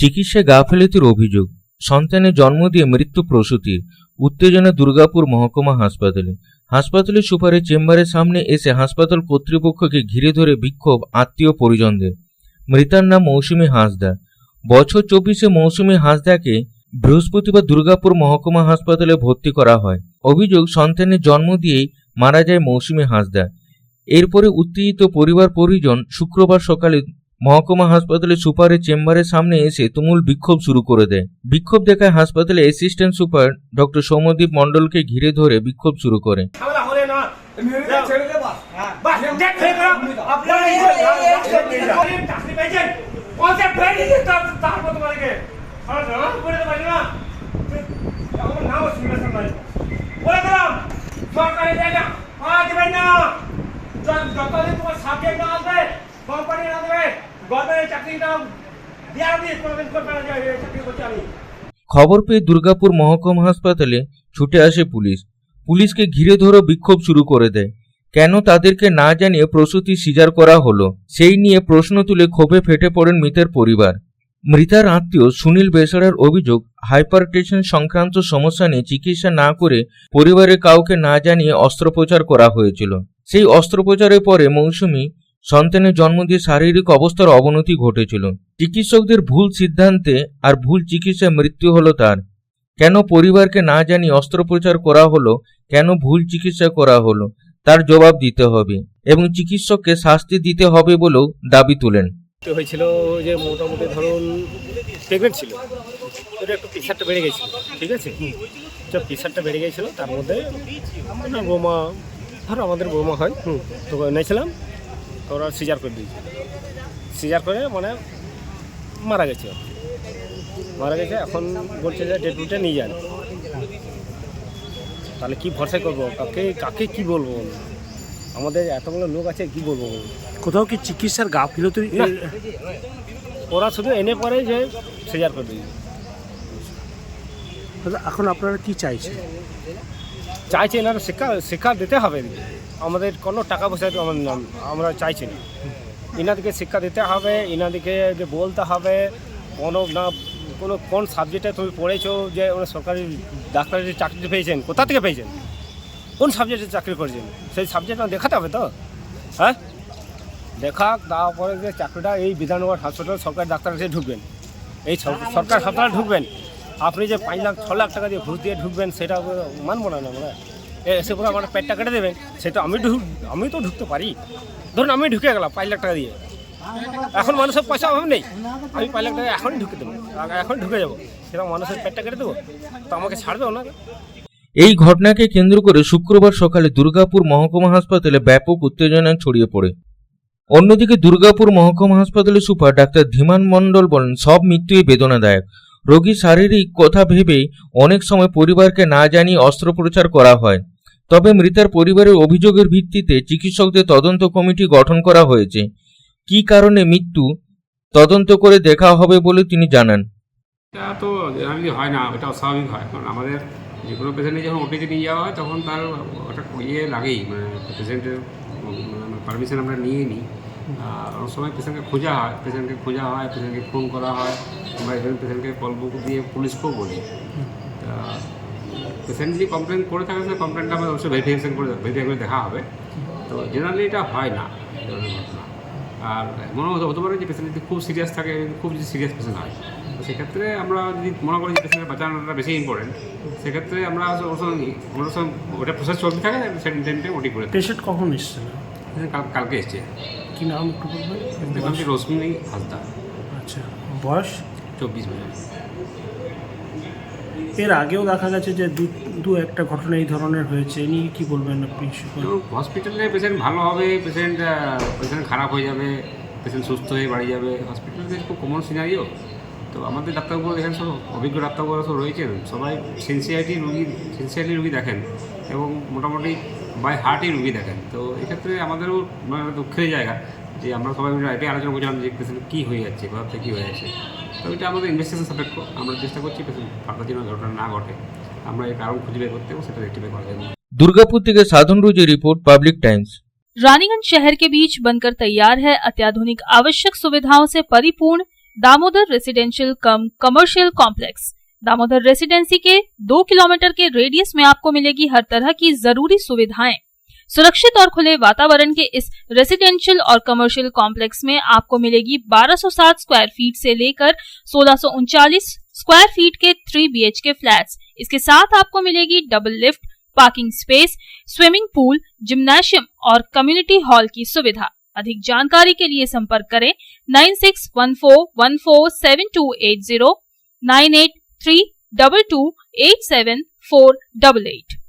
চিকিৎসায় গাফিলতির অভিযোগ। সন্তানের জন্ম দিয়ে মৃত্যু প্রসূতি। উত্তেজনা দুর্গাপুর মহকুমা হাসপাতালে। হাসপাতালের সুপারের চেম্বারের সামনে এসে হাসপাতাল কর্তৃপক্ষকে ঘিরে ধরে বিক্ষোভ আত্মীয় পরিজনদের। মৃতার নাম মৌসুমী হাঁসদা। বছর চব্বিশে মৌসুমী হাঁসদাকে বৃহস্পতিবার দুর্গাপুর মহকুমা হাসপাতালে ভর্তি করা হয়। অভিযোগ, সন্তানের জন্ম দিয়েই মারা যায় মৌসুমী হাঁসদা। এরপরে উত্তেজিত পরিবার পরিজন শুক্রবার সকালে মহকুমা হাসপাতালে সুপারের চেম্বারের সামনে এসে তুমুল বিক্ষোভ শুরু করে দেয়। বিক্ষোভ দেখায় হাসপাতালে অ্যাসিস্ট্যান্ট সুপার ডক্টর সৌমদীপ মণ্ডলকে ঘিরে ধরে বিক্ষোভ শুরু করে। ঝামেলা হলে না। মেয়েটা ছেড়ে দে বাস বাস দেখ হয়ে গেল আপনারা এই চাকরি পেয়েছেন। পঞ্চায়েত পেয়ে দিয়েছে তার- তারপর তোমাদেরকে। সারা জানা করে দিতে পারি না আমার নাম সিগনেচার নাই বলে দিলাম সরকারি জায়গা। পাওয়া যাবে না। য- যতদিন তোমার সাবজেক্ট না আসবে কোম্পানি না দেবে খবর পেয়ে দুর্গাপুর মহকুমা হাসপাতালে ছুটে আসে পুলিশ। পুলিশকে ঘিরে ধরে বিক্ষোভ শুরু করে দেয়। কেন তাদেরকে না জানিয়ে প্রসূতি সিজার করা হলো? সেই নিয়ে প্রশ্ন তুলে ক্ষোভে ফেটে পড়েন মৃতের পরিবার। মৃতার আত্মীয় সুনীল বেসরার অভিযোগ, হাইপারটেনশন সংক্রান্ত সমস্যা নিয়ে চিকিৎসা না করে পরিবারের কাউকে না জানিয়ে অস্ত্রোপচার করা হয়েছিল। সেই অস্ত্রোপচারের পরে মৌসুমী সন্তানের জন্ম দিয়ে শারীরিক অবস্থার অবনতি ঘটেছিল। চিকিৎসকদের ভুল সিদ্ধান্তে আর ভুল চিকিৎসায় মৃত্যু হলো তার। কেন পরিবারকে না জানিয়ে অস্ত্রোপচার করা হলো, কেন ভুল চিকিৎসা করা হলো, তার জবাব দিতে হবে এবং চিকিৎসককে শাস্তি দিতে হবে বলেও দাবি তোলেন। হয়েছিল যে মোটামুটি ধরুন প্রেগনেন্ট ছিল। ওটা একটু প্রেশারটা বেড়ে গেছিল, ঠিক আছে? তো প্রেশারটা বেড়ে গেছিল, তার মধ্যে, বোমা, ধরো আমাদের বোমা হয় তো এনেছিলাম তো ওরা সিজার করে দিয়েছে। সিজার করে মানে মারা গেছে মারা গেছে এখন বলছে যে ডেড বুটে নিয়ে যান। তাহলে কি ভরসা করব? কাকে কাকে কি বলব? আমাদের এতগুলো লোক আছে কি বলব বলুন? কোথাও কি চিকিৎসার গাফিলতি না। ওরা শুধু এনে পরে যে সিজার করে দিয়েছে। এখন আপনারা কি চাইছেন? চাইছে এনারা শিক্ষা শিক্ষা দিতে হবে। আমাদের কোনো টাকা পয়সা আমাদের আমরা চাইছি না। এনাদেরকে শিক্ষা দিতে হবে এনাদেরকে যে বলতে হবে, কোনো না, কোনো কোন সাবজেক্টে তুমি পড়েছো যে ওরা সরকারি ডাক্তারের যে চাকরি পেয়েছেন, কোথা থেকে পেয়েছেন? কোন সাবজেক্টে চাকরি করেছেন? সেই সাবজেক্ট দেখাতে হবে তো? হ্যাঁ? দেখা তারপরে যে চাকরিটা এই বিধাননগর হাসপাতাল সরকারি ডাক্তার কাছে ঢুকবেন। এই সর- সরকার হাসপাতালে ঢুকবেন। আপনি যে পাঁচ লাখ ছ লাখ টাকা দিয়ে ঘুষ দিয়ে ঢুকবেন, সেটা মানবো না আমরা এসে পুরো আমার পেটটা কেটে দেবেন, সেটা আমি ঢুক, আমি তো ঢুকতে পারি। ধরুন, আমি ঢুকে গেলাম পাঁচ লাখ টাকা দিয়ে। এখন মানুষের পয়সা অভাব নেই। আমি পাঁচ লাখ টাকা এখনই ঢুকে দেবো এখন ঢুকে যাব। সেটা মানুষের পেটটা কেটে দেবো, তো আমাকে ছাড়বে ওনাকে এই ঘটনাকে কেন্দ্র করে শুক্রবার সকালে দুর্গাপুর মহকুমা হাসপাতালে ব্যাপক উত্তেজনা ছড়িয়ে পড়ে। অন্যদিকে দুর্গাপুর মহকুমা হাসপাতালের সুপার ডাক্তার ধীমান মণ্ডল বলেন, সব মৃত্যুই বেদনাদায়ক। রোগীর শারীরিক কথা ভেবে অনেক সময় পরিবারকে না জানিয়ে অস্ত্রোপচার করা হয়। তবে মৃতার পরিবারের অভিযোগের ভিত্তিতে চিকিৎসকদের তদন্ত কমিটি গঠন করা হয়েছে। কী কারণে মৃত্যু? তদন্ত করে দেখা হবে বলে তিনি জানান। তো হয় না এটা অস্বাভাবিক হয়। কারণ আমাদের যে কোনো পেশেন্টে যখন ওটিতে নিয়ে যাওয়া হয়, তখন তার ওটা ইয়ে লাগেই। মানে পেশেন্টের পারমিশন আমরা নিয়ে নিই। আর অনেক সময় পেশেন্টকে খোঁজা হয়, পেশেন্টকে খোঁজা হয়, পেশেন্টকে ফোন করা হয়, আমরা এখানে পেশেন্টকে কল বুক দিয়ে পুলিশকেও বলি। তা পেশেন্ট যদি কমপ্লেন করে থাকে সে কমপ্লেনটা আমাদের অবশ্যই ভেরিফিকেশন করে ভেরিফাই করে দেখা হবে। তো জেনারেলি এটা হয় না আর এমনও হতে পারে যে পেশেন্ট যদি খুব সিরিয়াস থাকে, খুব যদি সিরিয়াস পেশেন্ট হয়, তো সেক্ষেত্রে আমরা যদি মনে করি যে পেশেন্টের বাঁচানোটা বেশি ইম্পর্টেন্ট সেক্ষেত্রে আমরা ওর সঙ্গে ওটা প্রসেস চলতে থাকে টাইমটা ওটি করে পেশেন্ট কখন এসেছিল কাল- কালকে এসছে। কি নাম একটু বলবেন? রশ্মি হাসদা আচ্ছা বয়স? চব্বিশ বছর। এর আগেও দেখা গেছে যে দু দু একটা ঘটনা এই ধরনের হয়েছে। এ নিয়ে কি বলবেন আপনি হসপিটালে পেশেন্ট ভালো হবে পেশেন্ট পেশেন্ট খারাপ হয়ে যাবে পেশেন্ট সুস্থ হয়ে বাড়ি যাবে। হসপিটালে খুব কমন সিনারিও তো আমাদের ডাক্তারবাবু এখানে সব অভিজ্ঞ ডাক্তারবাবুরা সব রয়েছেন। সবাই সিনসিয়ারিটি রুগী সিনসিয়ারলি রুগী দেখেন এবং মোটামুটি বাই হার্টই রুগী দেখেন তো এক্ষেত্রে আমাদেরও মানে দুঃখের জায়গা যে আমরা সবাই মিলে এটাই আলোচনা করছিলাম যে পেশেন্ট কী হয়ে যাচ্ছে কোথা থেকে কী হয়ে যাচ্ছে তো এটা আমাদের ইনভেস্টিগেশন সাপেক্ষ আমরা চেষ্টা করছি পেশেন্ট ফাঁকা যেন ঘটনা না ঘটে আমরা এই কারণ খুঁজে বের করতে এবং সেটা রেক্টিফাই করার জন্য দুর্গাপুর থেকে সাধন রুজি রিপোর্ট পাবলিক টাইমস रानीगंज शहर के बीच बनकर तैयार है अत्याधुनिक आवश्यक सुविधाओं से परिपूर्ण Damodar residential cum commercial complex Damodar residency के दो किलोमीटर के रेडियस में आपको मिलेगी हर तरह की ज़रूरी सुविधाएँ। सुरक्षित और खुले वातावरण के इस रेसिडेंशियल और कमर्शियल कॉम्प्लेक्स में आपको मिलेगी 1260 स्क्वायर फीट से लेकर सोलह स्क्वायर फीट के थ्री बी के फ्लैट्स इसके साथ आपको मिलेगी double lift parking space swimming pool gymnasium और कम्युनिटी हॉल की सुविधा। अधिक जानकारी के लिए संपर्क करें nine six one four one four seven two eight zero, nine eight three double two eight seven four double eight.